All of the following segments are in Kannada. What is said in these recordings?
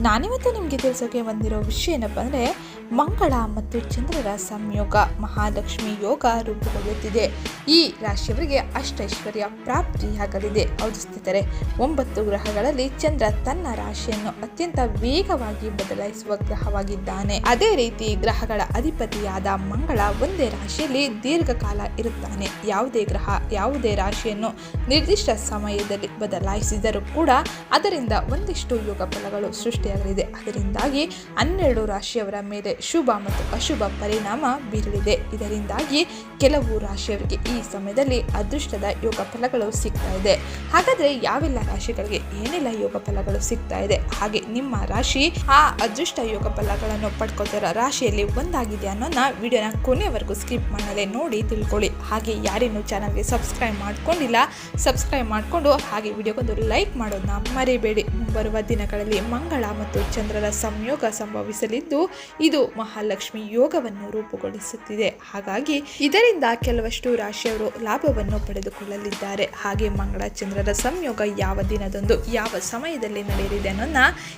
ನಾನಿವತ್ತು ನಿಮಗೆ ತಿಳಿಸೋಕೆ ಬಂದಿರೋ ವಿಷಯ ಏನಪ್ಪ ಅಂದರೆ ಮಂಗಳ ಮತ್ತು ಚಂದ್ರರ ಸಂಯೋಗ, ಮಹಾಲಕ್ಷ್ಮಿ ಯೋಗ ರೂಪುಗೊಳ್ಳುತ್ತಿದೆ. ಈ ರಾಶಿಯವರಿಗೆ ಅಷ್ಟೈಶ್ವರ್ಯ ಪ್ರಾಪ್ತಿಯಾಗಲಿದೆ ಹೌದು ಸ್ನೇಹಿತರೆ, ಒಂಬತ್ತು ಗ್ರಹಗಳಲ್ಲಿ ಚಂದ್ರ ತನ್ನ ರಾಶಿಯನ್ನು ಅತ್ಯಂತ ವೇಗವಾಗಿ ಬದಲಾಯಿಸುವ ಗ್ರಹವಾಗಿದ್ದಾನೆ. ಅದೇ ರೀತಿ ಗ್ರಹಗಳ ಅಧಿಪತಿಯಾದ ಮಂಗಳ ಒಂದೇ ರಾಶಿಯಲ್ಲಿ ದೀರ್ಘಕಾಲ ಇರುತ್ತಾನೆ. ಯಾವುದೇ ಗ್ರಹ ಯಾವುದೇ ರಾಶಿಯನ್ನು ನಿರ್ದಿಷ್ಟ ಸಮಯದಲ್ಲಿ ಬದಲಾಯಿಸಿದರೂ ಕೂಡ ಅದರಿಂದ ಒಂದಿಷ್ಟು ಯೋಗ ಫಲಗಳು ಸೃಷ್ಟಿಯಾಗಲಿದೆ ಅದರಿಂದಾಗಿ ಹನ್ನೆರಡು ರಾಶಿಯವರ ಮೇಲೆ ಶುಭ ಮತ್ತು ಅಶುಭ ಪರಿಣಾಮ ಬೀರಲಿದೆ. ಇದರಿಂದಾಗಿ ಕೆಲವು ರಾಶಿಯವರಿಗೆ ಈ ಸಮಯದಲ್ಲಿ ಅದೃಷ್ಟದ ಯೋಗ ಫಲಗಳು ಸಿಗ್ತಾ ಇದೆ. ಹಾಗಾದರೆ ಯಾವೆಲ್ಲ ರಾಶಿಗಳಿಗೆ ಏನೆಲ್ಲ ಯೋಗ ಫಲಗಳು ಸಿಗ್ತಾ ಇದೆ? ಹಾಗೆ ನಿಮ್ಮ ರಾಶಿ ಆ ಅದೃಷ್ಟ ಯೋಗ ಫಲಗಳನ್ನು ಪಡ್ಕೋತಿರೋ ರಾಶಿಯಲ್ಲಿ ಒಂದಾಗಿದೆ ಅನ್ನೋದನ್ನ ವಿಡಿಯೋನ ಕೊನೆವರೆಗೂ ಸ್ಕಿಪ್ ಮಾಡಲೇ ನೋಡಿ ತಿಳ್ಕೊಳ್ಳಿ. ಹಾಗೆ ಯಾರೇನು ಚಾನಲ್ಗೆ ಸಬ್ಸ್ಕ್ರೈಬ್ ಮಾಡ್ಕೊಂಡಿಲ್ಲ, ಸಬ್ಸ್ಕ್ರೈಬ್ ಮಾಡಿಕೊಂಡು ಹಾಗೆ ವಿಡಿಯೋಗೊಂದು ಲೈಕ್ ಮಾಡೋದನ್ನ ಮರಿಬೇಡಿ. ಮುಂಬರುವ ದಿನಗಳಲ್ಲಿ ಮಂಗಳ ಮತ್ತು ಚಂದ್ರರ ಸಂಯೋಗ ಸಂಭವಿಸಲಿದ್ದು, ಇದು ಮಹಾಲಕ್ಷ್ಮಿ ಯೋಗವನ್ನು ರೂಪುಗೊಳಿಸುತ್ತಿದೆ. ಹಾಗಾಗಿ, ಇದರಿಂದ ಕೆಲವಷ್ಟು ರಾಶಿಯವರು ಲಾಭವನ್ನು ಪಡೆದುಕೊಳ್ಳಲಿದ್ದಾರೆ. ಹಾಗೆ ಮಂಗಳ ಚಂದ್ರರ ಸಂಯೋಗ ಯಾವ ದಿನದಂದು, ಯಾವ ಸಮಯದಲ್ಲಿ ನಡೆಯಲಿದೆ ಅನ್ನೋದನ್ನ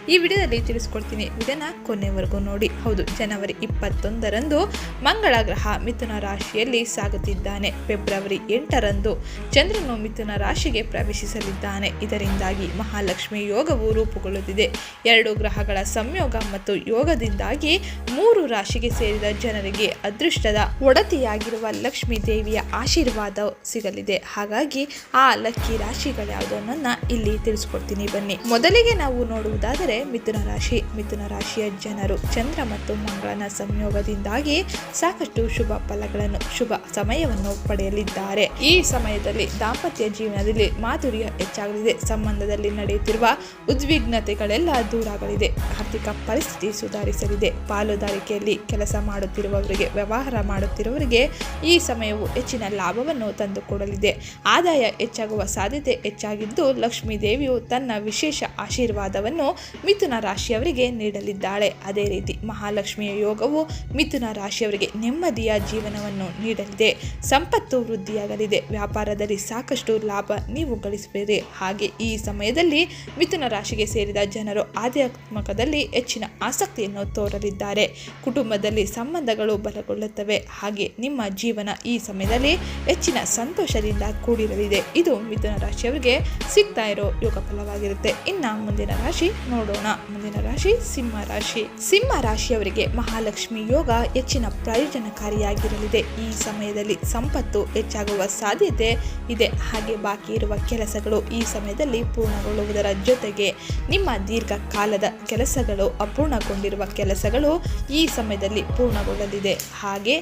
ಈ ವಿಡಿಯೋದಲ್ಲಿ ತಿಳಿಸ್ಕೊಡ್ತೀನಿ. ಇದನ್ನ ಕೊನೆವರೆಗೂ ನೋಡಿ. ಹೌದು, ಜನವರಿ ಇಪ್ಪತ್ತೊಂದರಂದು ಮಂಗಳ ಗ್ರಹ ಮಿಥುನ ರಾಶಿಯಲ್ಲಿ ಸಾಗುತ್ತಿದ್ದಾನೆ. ಫೆಬ್ರವರಿ ಎಂಟರಂದು ಚಂದ್ರನು ಮಿಥುನ ರಾಶಿಗೆ ಪ್ರವೇಶಿಸಲಿದ್ದಾನೆ. ಇದರಿಂದಾಗಿ ಮಹಾಲಕ್ಷ್ಮಿ ಯೋಗವು ರೂಪುಗೊಳ್ಳುತ್ತಿದೆ. ಎರಡು ಗ್ರಹಗಳ ಸಂಯೋಗ ಮತ್ತು ಯೋಗದಿಂದಾಗಿ ಮೂರು ರಾಶಿಗೆ ಸೇರಿದ ಜನರಿಗೆ ಅದೃಷ್ಟದ ಒಡತಿಯಾಗಿರುವ ಲಕ್ಷ್ಮೀ ದೇವಿಯ ಆಶೀರ್ವಾದ ಸಿಗಲಿದೆ. ಹಾಗಾಗಿ ಆ ಲಕ್ಕಿ ರಾಶಿಗಳ್ಯಾವುದು ಅನ್ನೋದನ್ನ ಇಲ್ಲಿ ತಿಳಿಸ್ಕೊಡ್ತೀನಿ. ಬನ್ನಿ. ಮೊದಲಿಗೆ ನಾವು ನೋಡುವುದಾದರೆ ಮಿಥುನ ರಾಶಿ. ಮಿಥುನ ರಾಶಿಯ ಜನರು ಚಂದ್ರ ಮತ್ತು ಮಂಗಳನ ಸಂಯೋಗದಿಂದಾಗಿ ಸಾಕಷ್ಟು ಶುಭ ಫಲಗಳನ್ನು, ಶುಭ ಸಮಯವನ್ನು ಪಡೆಯಲಿದ್ದಾರೆ. ಈ ಸಮಯದಲ್ಲಿ ದಾಂಪತ್ಯ ಜೀವನದಲ್ಲಿ ಮಾಧುರ್ಯ ಹೆಚ್ಚಾಗಲಿದೆ. ಸಂಬಂಧದಲ್ಲಿ ನಡೆಯುತ್ತಿರುವ ಉದ್ವಿಗ್ನತೆಗಳೆಲ್ಲ ದೂರಾಗಲಿದೆ ಆರ್ಥಿಕ ಪರಿಸ್ಥಿತಿ ಸುಧಾರಿಸಲಿದೆ. ಪಾಲುದಾರಿಕೆಯಲ್ಲಿ ಕೆಲಸ ಮಾಡುತ್ತಿರುವವರಿಗೆ, ವ್ಯವಹಾರ ಮಾಡುತ್ತಿರುವವರಿಗೆ ಈ ಸಮಯವು ಹೆಚ್ಚಿನ ಲಾಭವನ್ನು ತಂದುಕೊಡಲಿದೆ. ಆದಾಯ ಹೆಚ್ಚಾಗುವ ಸಾಧ್ಯತೆ ಹೆಚ್ಚಾಗಿದ್ದು, ಲಕ್ಷ್ಮೀ ದೇವಿಯು ತನ್ನ ವಿಶೇಷ ಆಶೀರ್ವಾದವನ್ನು ಮಿಥುನ ರಾಶಿಯವರಿಗೆ ನೀಡಲಿದ್ದಾಳೆ. ಅದೇ ರೀತಿ ಮಹಾಲಕ್ಷ್ಮಿಯ ಯೋಗವು ಮಿಥುನ ರಾಶಿಯವರಿಗೆ ನೆಮ್ಮದಿಯ ಜೀವನವನ್ನು ನೀಡಲಿದೆ. ಸಂಪತ್ತು ವೃದ್ಧಿಯಾಗಲಿದೆ. ವ್ಯಾಪಾರದಲ್ಲಿ ಸಾಕಷ್ಟು ಲಾಭ ನೀವು ಗಳಿಸುವಿರಿ. ಹಾಗೆ ಈ ಸಮಯದಲ್ಲಿ ಮಿಥುನ ರಾಶಿಗೆ ಸೇರಿದ ಜನರು ಆಧ್ಯಾತ್ಮಕದಲ್ಲಿ ಹೆಚ್ಚಿನ ಆಸಕ್ತಿಯನ್ನು ತೋರಲಿದ್ದಾರೆ. ಕುಟುಂಬದಲ್ಲಿ ಸಂಬಂಧಗಳು ಬಲಗೊಳ್ಳುತ್ತವೆ. ಹಾಗೆ ನಿಮ್ಮ ಜೀವನ ಈ ಸಮಯದಲ್ಲಿ ಹೆಚ್ಚಿನ ಸಂತೋಷದಿಂದ ಕೂಡಿರಲಿದೆ. ಇದು ಮಿಥುನ ರಾಶಿಯವರಿಗೆ ಸಿಗ್ತಾ ಇರೋ ಯೋಗ ಫಲವಾಗಿರುತ್ತೆ. ಇನ್ನ ಮುಂದಿನ ರಾಶಿ ನೋಡೋಣ. ಮುಂದಿನ ರಾಶಿ ಸಿಂಹ ರಾಶಿ. ಸಿಂಹ ರಾಶಿಯವರಿಗೆ ಮಹಾಲಕ್ಷ್ಮಿ ಯೋಗ ಹೆಚ್ಚಿನ ಪ್ರಯೋಜನಕಾರಿಯಾಗಿರಲಿದೆ. ಈ ಸಮಯದಲ್ಲಿ ಸಂಪತ್ತು ಹೆಚ್ಚಾಗುವ ಸಾಧ್ಯತೆ ಇದೆ. ಹಾಗೆ ಬಾಕಿ ಇರುವ ಕೆಲಸಗಳು ಈ ಸಮಯದಲ್ಲಿ ಪೂರ್ಣಗೊಳ್ಳುವುದರ ಜೊತೆಗೆ ನಿಮ್ಮ ದೀರ್ಘಕಾಲದ ಕೆಲಸಗಳು ಅಪೂರ್ಣಗೊಂಡಿರುವ ಕೆಲಸಗಳು ಈ ಸಮಯದಲ್ಲಿ ಪೂರ್ಣಗೊಳ್ಳಲಿದೆ. ಹಾಗೆ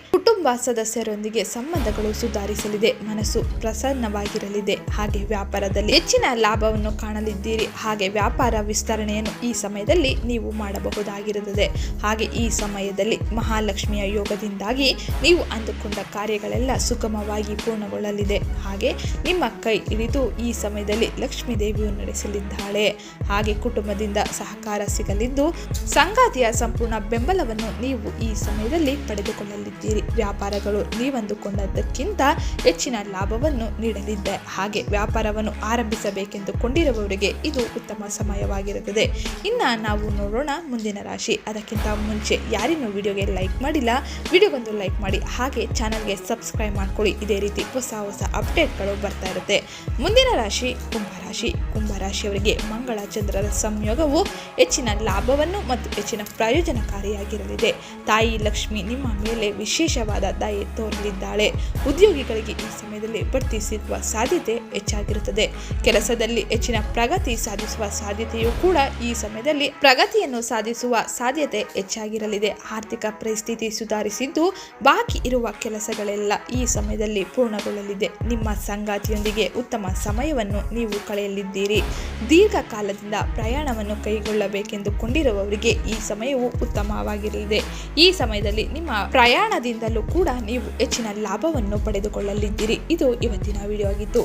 ಕುಟುಂಬ ಸದಸ್ಯರೊಂದಿಗೆ ಸಂಬಂಧಗಳು ಸುಧಾರಿಸಲಿದೆ. ಮನಸ್ಸು ಪ್ರಸನ್ನವಾಗಿರಲಿದೆ. ಹಾಗೆ ವ್ಯಾಪಾರದಲ್ಲಿ ಹೆಚ್ಚಿನ ಲಾಭವನ್ನು ಕಾಣಲಿದ್ದೀರಿ. ಹಾಗೆ ವ್ಯಾಪಾರ ವಿಸ್ತರಣೆಯನ್ನು ಈ ಸಮಯದಲ್ಲಿ ನೀವು ಮಾಡಬಹುದಾಗಿರುತ್ತದೆ. ಹಾಗೆ ಈ ಸಮಯದಲ್ಲಿ ಮಹಾಲಕ್ಷ್ಮಿಯ ಯೋಗದಿಂದಾಗಿ ನೀವು ಅಂದುಕೊಂಡ ಕಾರ್ಯಗಳೆಲ್ಲ ಸುಗಮವಾಗಿ ಪೂರ್ಣಗೊಳ್ಳಲಿದೆ. ಹಾಗೆ ನಿಮ್ಮ ಕೈ ಹಿಡಿದು ಈ ಸಮಯದಲ್ಲಿ ಲಕ್ಷ್ಮೀ ದೇವಿಯು ನಡೆಸಲಿದ್ದಾಳೆ. ಹಾಗೆ ಕುಟುಂಬದಿಂದ ಸಹಕಾರ ಸಿಗಲಿದ್ದು, ಸಂಗಾತಿಯ ಸಂಪೂರ್ಣ ಬೆಂಬಲವನ್ನು ನೀವು ಈ ಸಮಯದಲ್ಲಿ ಪಡೆದುಕೊಳ್ಳಲಿದ್ದೀರಿ. ವ್ಯಾಪಾರಗಳು ನೀವಂದುಕೊಂಡದ್ದಕ್ಕಿಂತ ಹೆಚ್ಚಿನ ಲಾಭವನ್ನು ನೀಡಲಿದೆ ಹಾಗೆ ವ್ಯಾಪಾರವನ್ನು ಆರಂಭಿಸಬೇಕೆಂದು ಕೊಂಡಿರುವವರಿಗೆ ಇದು ಉತ್ತಮ ಸಮಯವಾಗಿರುತ್ತದೆ. ಇನ್ನು ನಾವು ನೋಡೋಣ ಮುಂದಿನ ರಾಶಿ. ಅದಕ್ಕಿಂತ ಮುಂಚೆ ಯಾರಿನ್ನೂ ವಿಡಿಯೋಗೆ ಲೈಕ್ ಮಾಡಿಲ್ಲ, ವಿಡಿಯೋಗೊಂದು ಲೈಕ್ ಮಾಡಿ. ಹಾಗೆ ಚಾನಲ್ಗೆ ಸಬ್ಸ್ಕ್ರೈಬ್ ಮಾಡ್ಕೊಳ್ಳಿ. ಇದೇ ರೀತಿ ಹೊಸ ಹೊಸ ಅಪ್ಡೇಟ್ಗಳು ಬರ್ತಾ ಇರುತ್ತೆ. ಮುಂದಿನ ರಾಶಿ ಕುಂಭರಾಶಿ ಕುಂಭರಾಶಿಯವರಿಗೆ ಮಂಗಳ ಚಂದ್ರರ ಸಂಯೋಗವು ಹೆಚ್ಚಿನ ಲಾಭವನ್ನು ಮತ್ತು ಹೆಚ್ಚಿನ ಪ್ರಯೋಜನಕಾರಿಯಾಗಿರಲಿದೆ. ತಾಯಿ ಲಕ್ಷ್ಮಿ ನಿಮ್ಮ ಮೇಲೆ ವಿಶೇಷವಾದ ದಯೆ ತೋರಲಿದ್ದಾಳೆ ಉದ್ಯೋಗಿಗಳಿಗೆ ಈ ಸಮಯದಲ್ಲಿ ಬಡ್ತಿ ಸಿಗುವ ಸಾಧ್ಯತೆ ಹೆಚ್ಚಾಗಿರುತ್ತದೆ. ಕೆಲಸದಲ್ಲಿ ಹೆಚ್ಚಿನ ಪ್ರಗತಿ ಸಾಧಿಸುವ ಸಾಧ್ಯತೆಯೂ ಕೂಡ ಈ ಸಮಯದಲ್ಲಿ ಪ್ರಗತಿಯನ್ನು ಸಾಧಿಸುವ ಸಾಧ್ಯತೆ ಹೆಚ್ಚಾಗಿರಲಿದೆ. ಆರ್ಥಿಕ ಪರಿಸ್ಥಿತಿ ಸುಧಾರಿಸಿದ್ದು ಬಾಕಿ ಇರುವ ಕೆಲಸಗಳೆಲ್ಲ ಈ ಸಮಯದಲ್ಲಿ ಪೂರ್ಣಗೊಳ್ಳಲಿದೆ. ನಿಮ್ಮ ಸಂಗಾತಿಯೊಂದಿಗೆ ಉತ್ತಮ ಸಮಯವನ್ನು ನೀವು ಕಳೆಯಲಿದ್ದೀರಿ. ದೀರ್ಘಕಾಲದಿಂದ ಪ್ರಯಾಣವನ್ನು ಕೈಗೊಳ್ಳಬೇಕೆಂದು ಕೊಂಡಿರುವವರಿಗೆ ಈ ಸಮಯವು ಉತ್ತಮವಾಗಿರಲಿದೆ. ಈ ಸಮಯದಲ್ಲಿ ನಿಮ್ಮ ಪ್ರಯಾಣದಿಂದಲೂ ಕೂಡ ನೀವು ಹೆಚ್ಚಿನ ಲಾಭವನ್ನು ಪಡೆದುಕೊಳ್ಳಲಿದ್ದೀರಿ. ಇದು ಇವತ್ತಿನ ವಿಡಿಯೋ ಆಗಿತ್ತು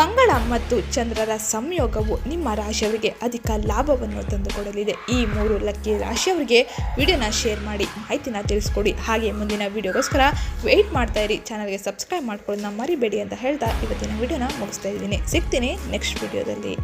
ಮಂಗಳ ಮತ್ತು ಚಂದ್ರರ ಸಂಯೋಗವು ನಿಮ್ಮ ರಾಶಿಯವರಿಗೆ ಅಧಿಕ ಲಾಭವನ್ನು ತಂದುಕೊಡಲಿದೆ. ಈ ಮೂರು ಲಕ್ಕಿ ರಾಶಿಯವರಿಗೆ ವಿಡಿಯೋನ ಶೇರ್ ಮಾಡಿ, ಮಾಹಿತಿನ ತಿಳಿಸ್ಕೊಡಿ. ಹಾಗೆ ಮುಂದಿನ ವಿಡಿಯೋಗೋಸ್ಕರ ವೆಯ್ಟ್ ಮಾಡ್ತಾ ಇರಿ. ಚಾನಲ್ಗೆ ಸಬ್ಸ್ಕ್ರೈಬ್ ಮಾಡ್ಕೊಳ್ಳೋದನ್ನ ಮರಿಬೇಡಿ ಅಂತ ಹೇಳ್ತಾ ಇವತ್ತಿನ ವಿಡಿಯೋನ ಮುಗಿಸ್ತಾ ಇದ್ದೀನಿ. ಸಿಗ್ತೀನಿ ನೆಕ್ಸ್ಟ್ ವಿಡಿಯೋದಲ್ಲಿ.